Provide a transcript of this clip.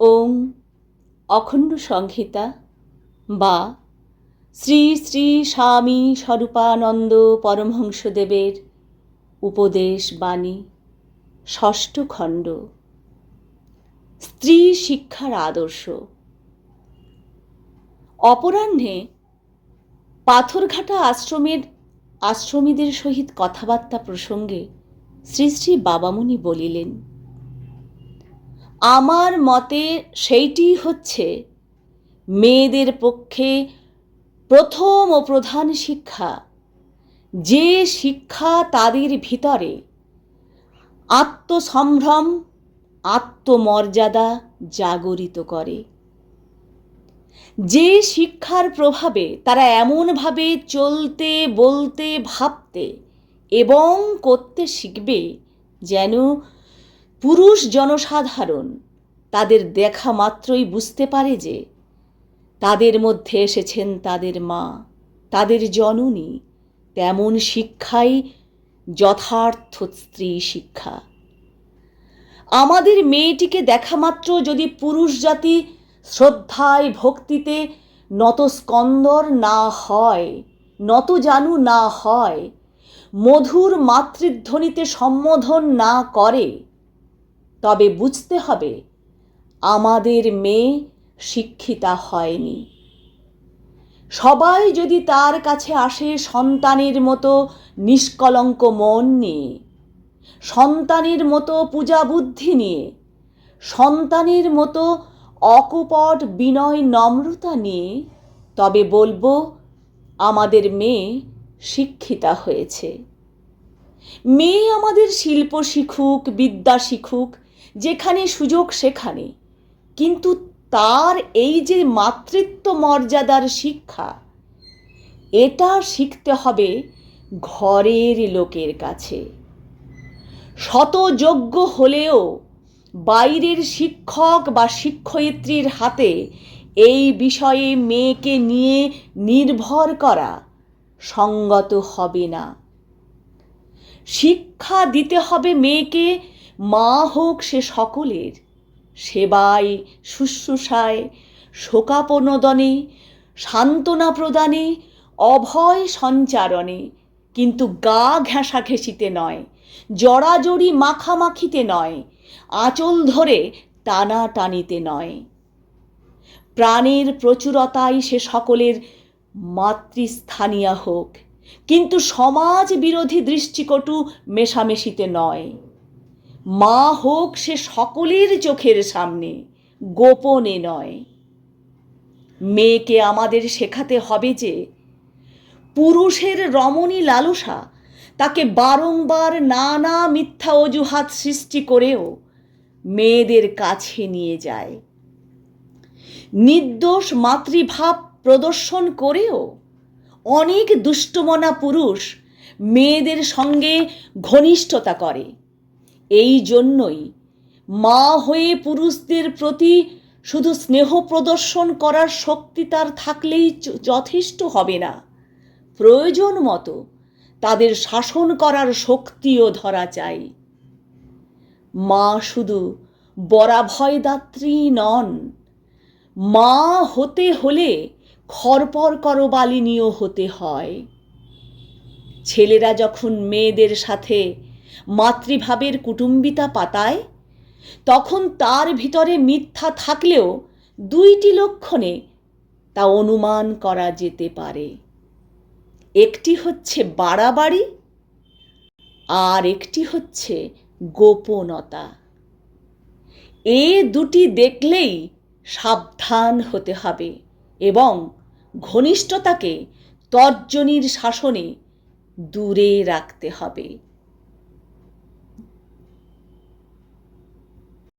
ওং অখণ্ড সংহিতা বা শ্রী শ্রী স্বামী স্বরূপানন্দ পরমহংসদেবের উপদেশ বাণী, ষষ্ঠ খণ্ড। স্ত্রী শিক্ষার আদর্শ। অপরাহ্নে পাথরঘাটা আশ্রমের, আশ্রমীদের সহিত কথাবার্তা প্রসঙ্গে শ্রী শ্রী বাবামুনি বলিলেন আমার মতে সেইটি হচ্ছে মেয়েদের পক্ষে প্রথম ও প্রধান শিক্ষা। যে শিক্ষা তাদের ভিতরে আত্মসম্ভ্রম, আত্মমর্যাদা জাগরিত করে। যে শিক্ষার প্রভাবে তারা এমনভাবে চলতে, বলতে, ভাবতে এবং করতে শিখবে যেন পুরুষ জনসাধারণ, তাদের দেখা মাত্রই বুঝতে পারে যে, তাদের মধ্যে এসেছেন তাদের মা, তাদের জননী, তেমন শিক্ষাই যথার্থ স্ত্রী শিক্ষা। আমাদের মেয়েটিকে দেখা মাত্র যদি পুরুষ জাতি শ্রদ্ধায় ভক্তিতে নত স্কন্দর না হয়, নত জানু না হয়, মধুর মাতৃধ্বনিতে সম্বোধন না করে তবে বুঝতে হবে, আমাদের মেয়ে শিক্ষিতা হয়নি। সবাই যদি তার কাছে আসে সন্তানের মতো নিষ্কলঙ্ক মন নিয়ে, সন্তানের মতো পূজা বুদ্ধি নিয়ে, সন্তানের মতো অকপট বিনয় নম্রতা নিয়ে, তবে বলব আমাদের মেয়ে শিক্ষিতা হয়েছে। মেয়ে আমাদের শিল্প শিখুক, বিদ্যা শিখুক যেখানে সুযোগ, সেখানে। কিন্তু তার এই যে মাতৃত্ব মর্যাদার শিক্ষা, এটা শিখতে হবে ঘরের লোকের কাছে। শতযোগ্য হলেও বাইরের শিক্ষক বা শিক্ষয়িত্রীর হাতে এই বিষয়ে মেয়েকে নিয়ে নির্ভর করা সঙ্গত হবে না। শিক্ষা দিতে হবে মেয়েকে মা হোক সে সকলের সেবায়, শুশ্রূষায়, শোকাপনোদনে সান্ত্বনা প্রদানে অভয় সঞ্চারণে, কিন্তু গা ঘেঁষাঘেঁষিতে নয় জড়াজড়ি মাখামাখিতে নয়, আঁচল ধরে টানা টানিতে নয়। প্রাণের প্রচুরতাই সে সকলের মাতৃস্থানীয় হোক, কিন্তু সমাজ বিরোধী দৃষ্টিকটু মেশামেশিতে নয়। মা হোক সে সকলের চোখের সামনে, গোপনে নয়। মেয়েকে আমাদের শেখাতে হবে যে, পুরুষের রমণী লালসা তাকে বারংবার নানা মিথ্যা অজুহাত সৃষ্টি করেও মেয়েদের কাছে নিয়ে যায়। নির্দোষ মাতৃভাব প্রদর্শন করেও অনেক দুষ্টমনা পুরুষ মেয়েদের সঙ্গে ঘনিষ্ঠতা করে। এই জন্যই মা হয়ে পুরুষদের প্রতি শুধু স্নেহ প্রদর্শন করার শক্তি তার থাকলেই যথেষ্ট হবে না। প্রয়োজন মতো তাদের শাসন করার শক্তিও ধরা চাই। মা শুধু বরাভয়দাত্রী নন, মা হতে হলে খরপর করবালিনীয় হতে হয়। ছেলেরা যখন মেয়েদের সাথে মাতৃভাবের কুটুম্বিতা পাতায়, তখন তার ভিতরে মিথ্যা থাকলেও দুইটি লক্ষণে তা অনুমান করা যেতে পারে। একটি হচ্ছে বাড়াবাড়ি আর একটি হচ্ছে গোপনতা। এ দুটি দেখলেই সাবধান হতে হবে এবং ঘনিষ্ঠতাকে তর্জনীর শাসনে দূরে রাখতে হবে।